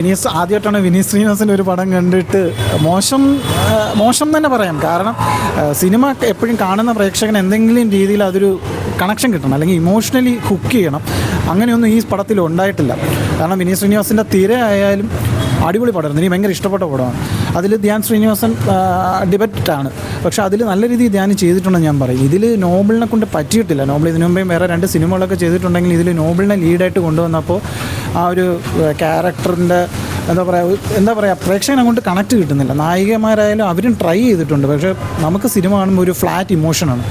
വിനീസ് ആദ്യമായിട്ടാണ് വിനീത് ശ്രീനിവാസിന്റെ ഒരു പടം കണ്ടിട്ട് മോശം മോശം തന്നെ പറയാം. കാരണം സിനിമ എപ്പോഴും കാണുന്ന പ്രേക്ഷകൻ എന്തെങ്കിലും രീതിയിൽ അതൊരു കണക്ഷൻ കിട്ടണം അല്ലെങ്കിൽ ഇമോഷണലി ഹുക്ക് ചെയ്യണം. അങ്ങനെയൊന്നും ഈ പടത്തിൽ ഉണ്ടായിട്ടില്ല. കാരണം വിനീത് ശ്രീനിവാസിന്റെ തിര ആയാലും അടിപൊളി പടമായിരുന്നു. എനിക്ക് ഭയങ്കര ഇഷ്ടപ്പെട്ട പടമാണ്. അതിൽ ധ്യാൻ ശ്രീനിവാസൻ ഡിബറ്റാണ് പക്ഷേ അതിൽ നല്ല രീതിയിൽ ധ്യാനം ചെയ്തിട്ടുണ്ടെന്ന് ഞാൻ പറയും. ഇതിൽ നോബിളിനെ കൊണ്ട് പറ്റിയിട്ടില്ല. നോബിൾ ഇതിനു മുമ്പേ വേറെ രണ്ട് സിനിമകളൊക്കെ ചെയ്തിട്ടുണ്ടെങ്കിൽ ഇതിൽ നോബിളിനെ ലീഡായിട്ട് കൊണ്ടുവന്നപ്പോൾ ആ ഒരു ക്യാരക്ടറിന്റെ എന്താ പറയുക എന്താ പറയുക പ്രേക്ഷകനെ കൊണ്ട് കണക്ട് കിട്ടുന്നില്ല. നായികമാരായാലും അവരും ട്രൈ ചെയ്തിട്ടുണ്ട്. പക്ഷേ നമുക്ക് സിനിമ കാണുമ്പോൾ ഒരു ഫ്ലാറ്റ് ഇമോഷനാണ്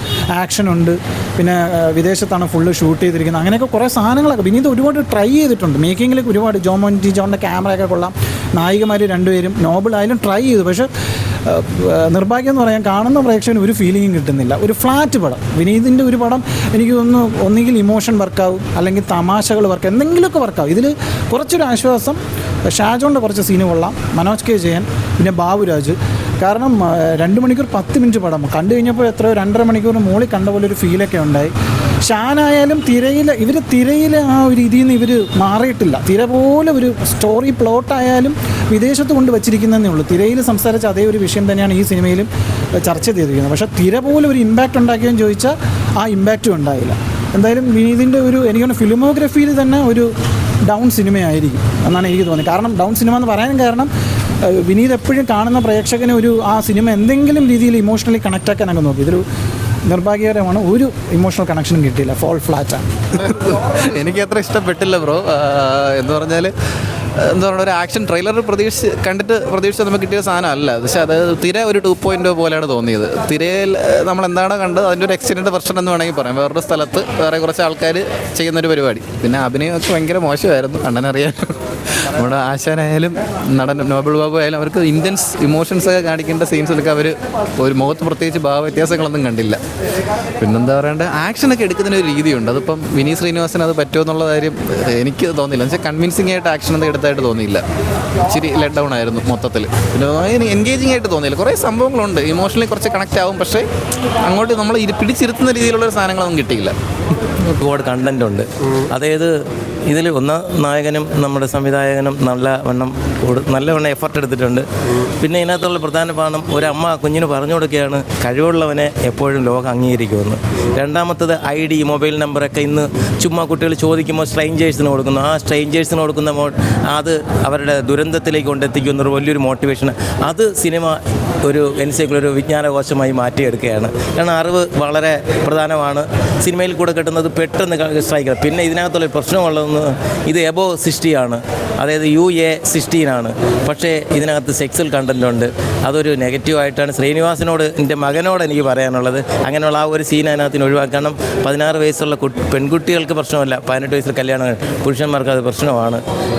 ആക്ഷൻ ഉണ്ട്. പിന്നെ വിദേശത്താണ് ഫുള്ള് ഷൂട്ട് ചെയ്തിരിക്കുന്നത്. അങ്ങനെയൊക്കെ കുറേ സാധനങ്ങളൊക്കെ. പിന്നെ ഇത് ഒരുപാട് ട്രൈ ചെയ്തിട്ടുണ്ട്. മേക്കിങ്ങിലേക്ക് ഒരുപാട് ജോമോൻ ജി ജോണിന്റെ ക്യാമറയൊക്കെ കൊള്ളാം. നായികമാർ രണ്ടുപേരും നോബിൾ ആയാലും ട്രൈ ചെയ്തു. പക്ഷേ നിർഭാഗ്യം എന്ന് പറയാൻ കാണുന്ന പ്രേക്ഷകന് ഒരു ഫീലിംഗും കിട്ടുന്നില്ല. ഒരു ഫ്ലാറ്റ് പടം. വിനീതിന്റെ ഒരു പടം എനിക്ക് തോന്നുന്നു ഒന്നുകിൽ ഇമോഷൻ വർക്കാവും അല്ലെങ്കിൽ തമാശകൾ വർക്ക് എന്തെങ്കിലുമൊക്കെ വർക്കാവും ഇതിൽ കുറച്ചൊരു ആശ്വാസം ഷാജോന്റെ കുറച്ച് സീന് കൊള്ളാം മനോജ് കെ ജയൻ പിന്നെ ബാബുരാജ്. കാരണം രണ്ട് മണിക്കൂർ പത്ത് മിനിറ്റ് പടം. കണ്ടു കഴിഞ്ഞപ്പോൾ എത്രയോ രണ്ടര മണിക്കൂർ മുകളിൽ കണ്ട പോലെ ഒരു ഫീലൊക്കെ ഉണ്ടായി. ഷാനായാലും തിരയിൽ ഇവർ തിരയിലെ ആ ഒരു ഇതിൽ നിന്ന് ഇവർ മാറിയിട്ടില്ല. തിര പോലെ ഒരു സ്റ്റോറി പ്ലോട്ടായാലും വിദേശത്ത് കൊണ്ട് വച്ചിരിക്കുന്നതേ ഉള്ളൂ. തിരയിൽ സംസാരിച്ച അതേ ഒരു വിഷയം തന്നെയാണ് ഈ സിനിമയിലും ചർച്ച ചെയ്തിരിക്കുന്നത്. പക്ഷേ തിര പോലെ ഒരു ഇമ്പാക്റ്റ് ഉണ്ടാക്കിയെന്ന് ചോദിച്ചാൽ ആ ഇമ്പാക്റ്റും ഉണ്ടായില്ല. എന്തായാലും വിനീതിന്റെ ഒരു എനിക്ക് തോന്നുന്നു ഫിലിമോഗ്രഫിയിൽ തന്നെ ഒരു ഡൗൺ സിനിമയായിരിക്കും എന്നാണ് എനിക്ക് തോന്നിയത്. കാരണം ഡൗൺ സിനിമ എന്ന് പറയാൻ കാരണം വിനീത് എപ്പോഴും കാണുന്ന പ്രേക്ഷകനെ ഒരു ആ സിനിമ എന്തെങ്കിലും രീതിയിൽ ഇമോഷണലി കണക്റ്റ് അങ്ങ് നോക്കി. ഇതൊരു നിർഭാഗ്യകരമാണ്. ഒരു ഇമോഷണൽ കണക്ഷനും കിട്ടിയില്ല. ഫോൾ ഫ്ലാറ്റാണ് എനിക്ക് അത്ര ഇഷ്ടപ്പെട്ടില്ല ബ്രോ. എന്ന് പറഞ്ഞാൽ എന്താ പറയുക ഒരു ആക്ഷൻ ട്രെയിലർ പ്രതീക്ഷിച്ച് കണ്ടിട്ട് പ്രതീക്ഷിച്ച് നമുക്ക് കിട്ടിയ സാധനമല്ല പക്ഷേ അത് തിരെ ഒരു ടു പോയിന്റ് പോലെയാണ് തോന്നിയത്. തിരയിൽ നമ്മൾ എന്താണ് കണ്ടത് അതിന്റെ ഒരു എക്സിഡന്റ് വെർഷൻ എന്ന് വേണമെങ്കിൽ പറയാം. വേറൊരു സ്ഥലത്ത് വേറെ കുറച്ച് ആൾക്കാർ ചെയ്യുന്നൊരു പരിപാടി. പിന്നെ അഭിനയമൊക്കെ ഭയങ്കര മോശമായിരുന്നു. കണ്ണനറിയാൻ നമ്മുടെ ആശാനായാലും നടൻ നോബൽ ബാബു ആയാലും അവർക്ക് ഇന്ത്യൻസ് ഇമോഷൻസ് ഒക്കെ കാണിക്കേണ്ട സീൻസിലൊക്കെ അവർ ഒരു മുഖത്ത് പ്രത്യേകിച്ച് ഭാവ വ്യത്യാസങ്ങളൊന്നും കണ്ടില്ല. പിന്നെന്താ പറയണ്ട? ആക്ഷനൊക്കെ എടുക്കുന്നതിന് ഒരു രീതിയുണ്ട്. അതിപ്പം വിനീത് ശ്രീനിവാസൻ അത് പറ്റുമോ എന്നുള്ള കാര്യം എനിക്ക് തോന്നിയില്ല. എന്ന് വെച്ചാൽ കൺവിൻസിംഗ് ആയിട്ട് ആക്ഷൻ ഒന്നും എടുത്തായിട്ട് തോന്നിയില്ല. ഇച്ചിരി ലെറ്റ് ഡൗൺ ആയിരുന്നു മൊത്തത്തിൽ പിന്നെ എൻഗേജിങ് ആയിട്ട് തോന്നിയില്ല. കുറേ സംഭവങ്ങളുണ്ട്. ഇമോഷണലി കുറച്ച് കണക്റ്റ് ആവും. പക്ഷേ അങ്ങോട്ട് നമ്മൾ പിടിച്ചിരുത്തുന്ന രീതിയിലുള്ള സാധനങ്ങളൊന്നും കിട്ടിയില്ല. ഒരുപാട് കണ്ടന്റ് ഉണ്ട്. അതായത് ഇതിൽ ഒന്ന് നായകനും നമ്മുടെ സംവിധായകനും നല്ല വണ്ണം നല്ലവണ്ണം എഫർട്ട് എടുത്തിട്ടുണ്ട്. പിന്നെ ഇതിനകത്തുള്ള പ്രധാന പാഠം ഒരമ്മ കുഞ്ഞിന് പറഞ്ഞു കൊടുക്കുകയാണ് കഴിവുള്ളവനെ എപ്പോഴും ലോകം അംഗീകരിക്കുമെന്ന്. രണ്ടാമത്തത് ഐ ഡി മൊബൈൽ നമ്പറൊക്കെ ഇന്ന് ചുമ്മാ കുട്ടികൾ ചോദിക്കുമ്പോൾ സ്ട്രെയിഞ്ചേഴ്സിന് കൊടുക്കുന്നു. ആ സ്ട്രെയിഞ്ചേഴ്സിന് കൊടുക്കുന്ന അത് അവരുടെ ദുരന്തത്തിലേക്ക് കൊണ്ടെത്തിക്കുന്ന ഒരു വലിയൊരു മോട്ടിവേഷൻ അത് സിനിമ ഒരു എൻസൈക്കിൾ ഒരു വിജ്ഞാനകോശമായി മാറ്റിയെടുക്കുകയാണ്. കാരണം അറിവ് വളരെ പ്രധാനമാണ്. സിനിമയിൽ കൂടെ കിട്ടുന്നത് പെട്ടെന്ന് സ്ട്രൈക്ക് പിന്നെ ഇതിനകത്തുള്ള പ്രശ്നമുള്ളതെന്ന് ഇത് എബോ സിക്സ്റ്റിയാണ്. അതായത് യു എ സിക്സ്റ്റീനാണ്. പക്ഷേ ഇതിനകത്ത് സെക്സൽ കണ്ടന്റുണ്ട് അതൊരു നെഗറ്റീവായിട്ടാണ് ശ്രീനിവാസിനോട് എന്റെ മകനോട് എനിക്ക് പറയാനുള്ളത്. അങ്ങനെയുള്ള ആ ഒരു സീൻ അതിനകത്തിന് ഒഴിവാക്കണം കാരണം പതിനാറ് വയസ്സുള്ള പെൺകുട്ടികൾക്ക് പ്രശ്നമല്ല. പതിനെട്ട് വയസ്സിൽ കല്യാണം പുരുഷന്മാർക്ക് അത് പ്രശ്നമാണ്.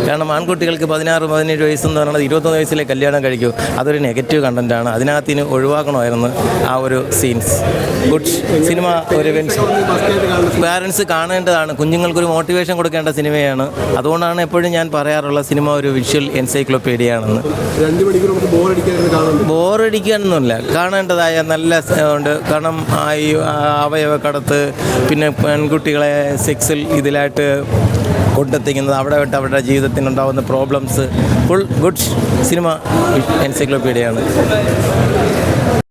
കാരണം ആൺകുട്ടികൾക്ക് പതിനാറ് പതിനേഴ് വയസ്സെന്ന് പറയുന്നത് ഇരുപത്തൊന്ന് വയസ്സിലെ കല്യാണം കഴിക്കൂ. അതൊരു നെഗറ്റീവ് കണ്ടന്റാണ് അതിനകത്തിന് ഒഴിവാക്കണമായിരുന്നു ആ ഒരു സീൻസ് ഗുഡ് സിനിമ ഒരു പാരൻസ് കാണേണ്ടതാണ്. കുഞ്ഞുങ്ങൾക്കൊരു മോട്ടിവേഷൻ കൊടുക്കേണ്ട സിനിമയാണ് അതുകൊണ്ടാണ് എപ്പോഴും ഞാൻ പറയാറുള്ള സിനിമ ഒരു വിഷ്വൽ അടിക്കാതെ കാണാൻ ബോറടിക്കാനൊന്നുമില്ല കാണേണ്ടതായ നല്ല ഉണ്ട്. കാരണം ആയി അവയവ കടത്ത് പിന്നെ പെൺകുട്ടികളെ സെക്സിൽ ഇതിലായിട്ട് കൊണ്ടെത്തിക്കുന്നത് അവിടെ വിട്ട് അവരുടെ ജീവിതത്തിനുണ്ടാകുന്ന പ്രോബ്ലംസ് ഫുൾ ഗുഡ് സിനിമ എൻസൈക്ലോപീഡിയയാണ്